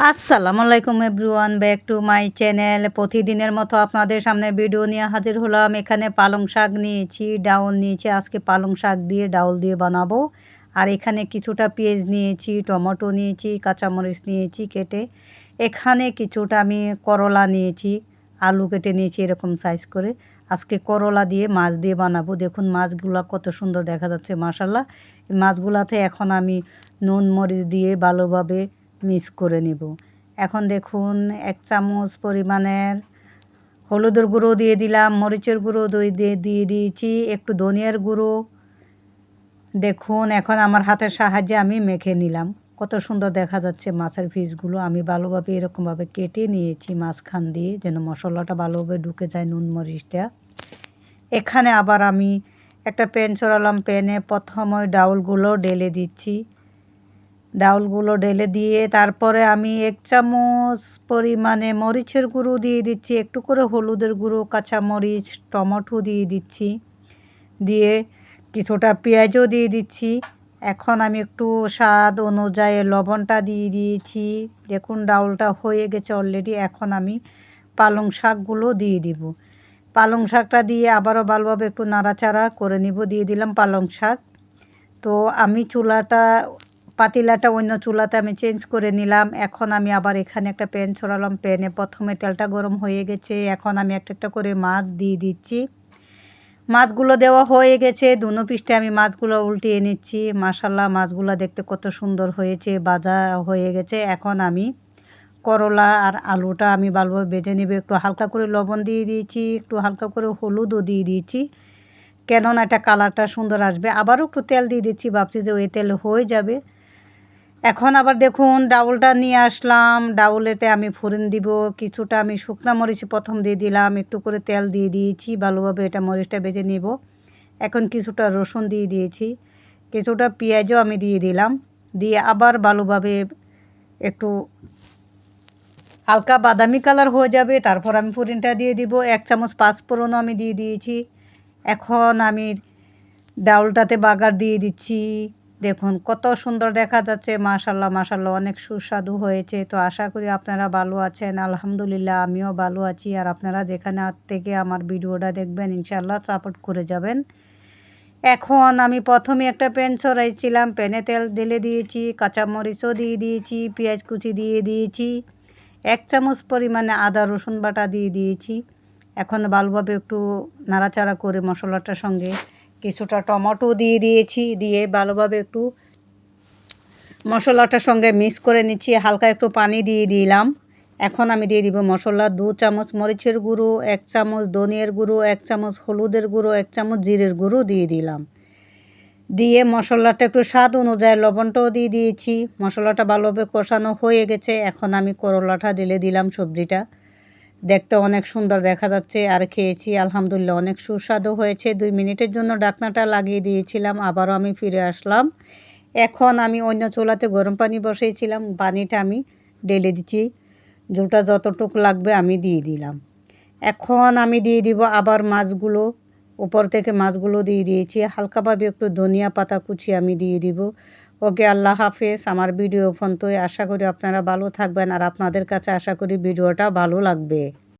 আসসালামু আলাইকুম everyone, back to my channel. প্রতিদিনের মতো আপনাদের সামনে ভিডিও নিয়ে হাজির হলাম। এখানে পালং শাক নিয়েছি, ডাউল নিয়েছি, আজকে পালং শাক দিয়ে ডাউল দিয়ে বানাবো। আর এখানে কিছুটা পেঁয়াজ নিয়েছি, টমেটো নিয়েছি, কাঁচামরিচ নিয়েছি কেটে। এখানে কিছুটা আমি করলা নিয়েছি, আলু কেটে নিয়েছি এরকম সাইজ করে। আজকে করলা দিয়ে মাছ দিয়ে বানাবো। দেখুন মাছগুলো কত সুন্দর দেখা যাচ্ছে মাসাল্লাহ মাছগুলাতে এখন আমি নুন, মরিচ দিয়ে ভালোভাবে মিক্স করে নিব। এখন দেখুন, এক চামচ পরিমাণের হলুদের গুঁড়ো দিয়ে দিলাম, মরিচের গুঁড়ো দই দিয়ে দিয়ে দিয়েছি, একটু ধনিয়ার গুঁড়ো। দেখুন, এখন আমার হাতের সাহায্যে আমি মেখে নিলাম। কত সুন্দর দেখা যাচ্ছে মাছের পিসগুলো। আমি ভালোভাবে এরকমভাবে কেটে নিয়েছি মাঝখান দিয়ে, যেন মশলাটা ভালোভাবে ঢুকে যায় নুন, মরিচটা। এখানে আবার আমি একটা প্যান চড়ালাম প্যানে। প্রথম ডাউলগুলো ঢেলে দিচ্ছি। ডাউলগুলো ঢেলে দিয়ে তারপরে আমি এক চামচ পরিমাণে মরিচের গুঁড়ো দিয়ে দিচ্ছি, একটু করে হলুদের গুঁড়ো কাঁচা মরিচ টমেটো দিয়ে দিচ্ছি, দিয়ে কিছুটা পেঁয়াজও দিয়ে দিচ্ছি। এখন আমি একটু স্বাদ অনুযায়ী লবণটা দিয়ে দিয়েছি। দেখুন ডাউলটা হয়ে গেছে অলরেডি এখন আমি পালং শাকগুলো দিয়ে দিব। পালং শাকটা দিয়ে আবারও ভালোভাবে একটু নাড়াচাড়া করে নিব, দিয়ে দিলাম পালং শাক। তো আমি চুলাটা পাতিলাটা অন্য চুলাতে আমি চেঞ্জ করে নিলাম। এখন আমি আবার এখানে একটা প্যান ছড়ালাম। প্যানে প্রথমে তেলটা গরম হয়ে গেছে। এখন আমি একটা একটা করে মাছ দিয়ে দিচ্ছি। মাছগুলো দেওয়া হয়ে গেছে। দুনো পিসটা আমি মাছগুলো উল্টিয়ে নিচ্ছি। মাসাল্লাহ মাছগুলো দেখতে কত সুন্দর হয়েছে, বাজা হয়ে গেছে। এখন আমি করলা আর আলুটা আমি ভালোভাবে বেজে নেবে। একটু হালকা করে লবণ দিয়ে দিয়েছি, একটু হালকা করে হলুদও দিয়ে দিয়েছি। কেননা এটা কালারটা সুন্দর আসবে। আবারও একটু তেল দিয়ে দিচ্ছি। ভাবছি যে ওই তেল হয়ে যাবে। এখন আবার দেখুন, ডাউলটা নিয়ে আসলাম। ডাউলেতে আমি ফোড়ন দিব, কিছুটা আমি শুকনা মরিচ প্রথম দিয়ে দিলাম, একটু করে তেল দিয়ে দিয়েছি, ভালোভাবে এটা মরিচটা বেজে নিব। এখন কিছুটা রসুন দিয়ে দিয়েছি, কিছুটা পেঁয়াজও আমি দিয়ে দিলাম। দিয়ে আবার ভালোভাবে একটু হালকা বাদামি কালার হয়ে যাবে, তারপর আমি ফোড়নটা দিয়ে দিব। এক চামচ পাঁচফোড়নও আমি দিয়ে দিয়েছি। এখন আমি ডাউলটাতে বাগার দিয়ে দিচ্ছি। দেখুন, কত সুন্দর দেখা যাচ্ছে। মাশাল্লাহ মাশাল্লাহ অনেক সুস্বাদু হয়েছে। তো আশা করি আপনারা ভালো আছেন। আলহামদুলিল্লাহ, আমিও ভালো আছি। আর আপনারা যেখানে থেকে আমার ভিডিওটা দেখবেন ইনশাল্লাহ সাপোর্ট করে যাবেন। এখন আমি প্রথমে একটা প্যান ছড়াইছিলাম প্যানে তেল ঢেলে দিয়েছি, কাঁচামরিচও দিয়ে দিয়েছি, পেঁয়াজ কুচি দিয়ে দিয়েছি, এক চামচ পরিমাণে আদা রসুন বাটা দিয়ে দিয়েছি। এখন ভালোভাবে একটু নাড়াচাড়া করে মশলাটার সঙ্গে কিছুটা টমেটো দিয়ে দিয়েছি, দিয়ে ভালোভাবে একটু মশলাটার সঙ্গে মিক্স করে নিচ্ছি, হালকা একটু পানি দিয়ে দিলাম। এখন আমি দিয়ে দিব মশলা, দু চামচ মরিচের গুঁড়ো, এক চামচ ধনিয়ার গুঁড়ো, এক চামচ হলুদের গুঁড়ো, এক চামচ জিরের গুঁড়ো দিয়ে দিলাম। দিয়ে মশলাটা একটু স্বাদ অনুযায়ী লবণটাও দিয়ে দিয়েছি। মশলাটা ভালোভাবে কষানো হয়ে গেছে, এখন আমি করলাটা ঢেলে দিলাম সবজিটা। দেখতে অনেক সুন্দর দেখা যাচ্ছে, আর খেয়েছি, আলহামদুলিল্লাহ অনেক সুস্বাদু হয়েছে। দুই মিনিটের জন্য ডাকনাটা লাগিয়ে দিয়েছিলাম, আবারও আমি ফিরে আসলাম। এখন আমি অন্য চুলাতে গরম পানি বসিয়েছিলাম, পানিটা আমি ঢেলে দিচ্ছি। জলটা যতটুকু লাগবে আমি দিয়ে দিলাম। এখন আমি দিয়ে দিব আবার মাছগুলো, উপর থেকে মাছগুলো দিয়ে দিয়েছি। হালকাভাবে একটু ধনিয়া পাতা কুচি আমি দিয়ে দিব। ওকে আল্লাহ হাফেজ। আমার ভিডিও ফোন তো আশা করি আপনারা ভালো থাকবেন আর আপনাদের কাছে আশা করি ভিডিওটা ভালো লাগবে।